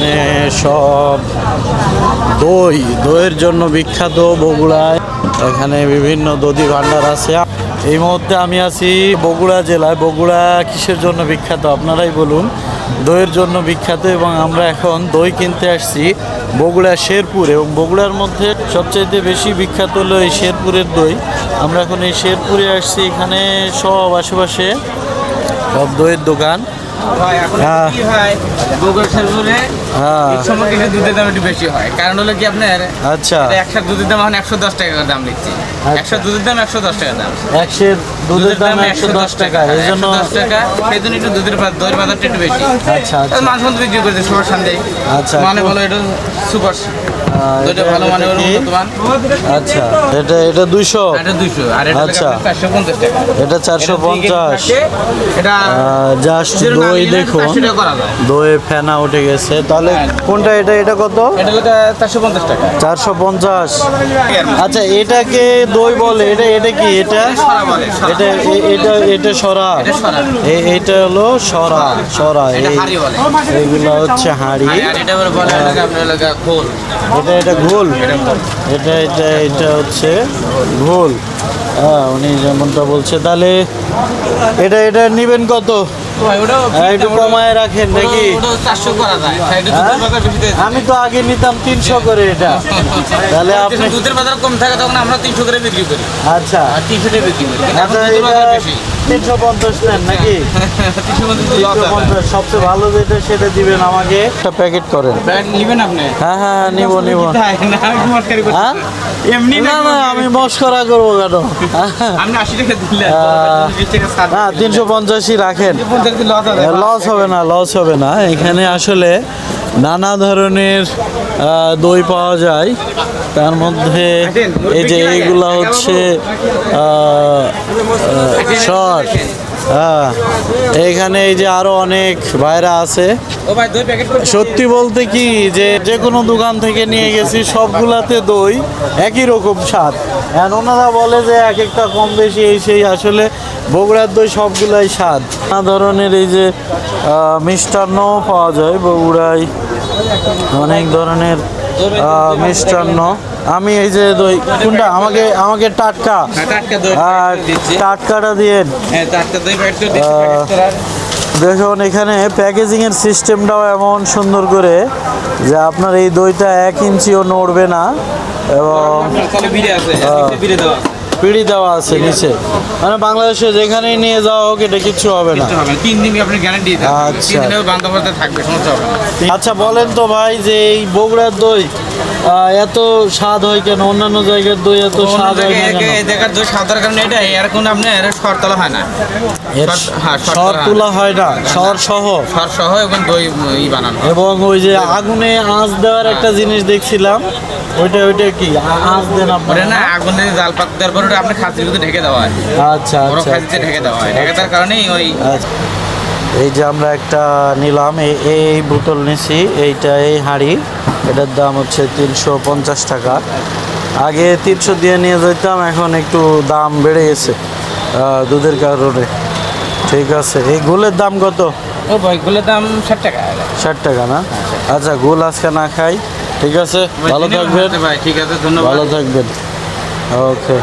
এখানে সব দই, দইয়ের জন্য বিখ্যাত বগুড়ায়। এখানে বিভিন্ন দধি ভাণ্ডার আছে। এই মুহূর্তে আমি আছি বগুড়া জেলায়। বগুড়া কিসের জন্য বিখ্যাত আপনারাই বলুন। দইয়ের জন্য বিখ্যাত এবং আমরা এখন দই কিনতে আসছি বগুড়া শেরপুর। এবং বগুড়ার মধ্যে সবচাইতে বেশি বিখ্যাত হলো এই শেরপুরের দই। আমরা এখন এই শেরপুরে আসছি। এখানে সব আশেপাশে সব দইয়ের দোকান। আচ্ছা। একশো দুধের দাম এখন একশো দশ টাকা দাম দিচ্ছি। একশো দুধের দাম একশো দশ টাকা দাম। একশের দুধের দাম একশো দশ টাকা। এই জন্য দশ টাকা সেই জন্য একটু দুধের দইয়ের বাজারটা একটু বেশি। আচ্ছা আচ্ছা। মাছ মতো বিক্রি করছে সুপার সানডে আচ্ছা, মানে তো- বলো এটা সুপার ভালো মানে আচ্ছা এটা এটা দুইশো? এটা দুইশো আর এটা আচ্ছা। চারশো পঞ্চাশ টাকা। এটা এটা জাস্ট দই নিলে দেখুন 400 টাকা করা যায়। দই ফেনা উঠে গেছে। তাহলে কোনটা এটা এটা কত? এটা টাকা। পঞ্চাশ আচ্ছা এটাকে দই বলে এটা এটা কি এটা। এটা এটা এটা সরা। এটা হলো সরা সরা। এইগুলো হচ্ছে হাঁড়ি। এটা বলে আপনার খোল। এটা এটা ঘোল। এটা এটা এটা হচ্ছে ঘোল। হ্যাঁ উনি যেমনটা বলছে তাহলে এটা এটা নিবেন কত? হ্যাঁ, একটু কমায় রাখেন নাকি? ওটাও- ওটাও 400 করা যায়। ভাই, এটা হ্যাঁ? আমি তো আগে নিতাম তিনশো করে এটা। তাহলে আপনি দুধের বাজার কম থাকে তখন আমরা তিনশো করে বিক্রি করি। আচ্ছা। তিনশো বিক্রি করি। আচ্ছা তিনশো পঞ্চাশ নেন নাকি? সবচেয়ে ভালো যেটা সেটা দিবেন আমাকে। একটা প্যাকেট করেন। নিবেন আপনি? হ্যাঁ হ্যাঁ নিব নিব। করছি। হ্যাঁ? এমনি না না আমি মস্করা করব কেন? না তিনশো পঞ্চাশই রাখেন। লস হবে। না লস হবে না। এখানে আসলে নানা ধরনের দই পাওয়া যায়। তার মধ্যে এই যে এইগুলা হচ্ছে হ্যাঁ এইখানে এই যে আরও অনেক ভাইরা আছে। সত্যি বলতে কি যে যে কোনো দোকান থেকে নিয়ে গেছি সবগুলাতে দই একই রকম স্বাদ। আর ওনারা বলে যে এক একটা কম বেশি এই সেই আসলে বগুড়ার দই সবগুলাই স্বাদ। নানা ধরনের এই যে মিষ্টান্নও পাওয়া যায় বগুড়ায়। অনেক ধরনের মিষ্টান্ন। আমি এই যে দই কোনটা? আমাকে আমাকে টাটকা। হ্যাঁ, টাটকাটা দিয়ে হ্যাঁ দেখুন এখানে প্যাকেজিংয়ের সিস্টেমটাও এমন সুন্দর করে যে আপনার এই দইটা এক ইঞ্চিও নড়বে না এবং পিড়ি দেওয়া আছে নিচে। মানে বাংলাদেশে যেখানেই নিয়ে যাওয়া হোক এটা কিচ্ছু হবে না। কিচ্ছু হবে না। তিন দিন আপনি গ্যারান্টি আচ্ছা। থাকবে সমস্যা হবে আচ্ছা বলেন তো ভাই যে এই বগুড়ার দই এত স্বাদ হয় কেন? অন্যান্য জায়গার দই এত স্বাদ হয় না জায়গায় কেন? এই জায়গার দই সাদার কারণে এটাই। আর কোনো আপনার শরতলা হয় না। হ্যাঁ, সর তোলা হয় না সর সহ সর সহ এবং দই বানানো হয়। এবং ওই যে আগুনে আঁচ দেওয়ার একটা জিনিস দেখছিলাম। ওইটা ওইটা কি? আঁচ দেন আপনারা না আগুনে জাল পাক দেওয়ার পর ওটা আপনি খাসির ভিতরে ঢেকে দেওয়া হয়। আচ্ছা বড় আচ্ছা খাসিতে ঢেকে দেওয়া হয়। ঢেকে দেওয়ার কারণেই ওই আচ্ছা। এই যে আমরা একটা নিলাম এই বোতল নিছি এইটা এই হাঁড়ি এটার দাম হচ্ছে তিনশো পঞ্চাশ টাকা। আগে তিনশো দিয়ে নিয়ে যেতাম এখন একটু দাম বেড়ে গেছে দুধের কারণে। ঠিক আছে এই গোলের দাম কত? ও বইগুলোর দাম ষাট টাকা। ষাট টাকা না? আচ্ছা গোল আজকে না খাই। ঠিক আছে? ভালো থাকবেন। ভাই ঠিক আছে ধন্যবাদ। ভালো থাকবেন। ওকে।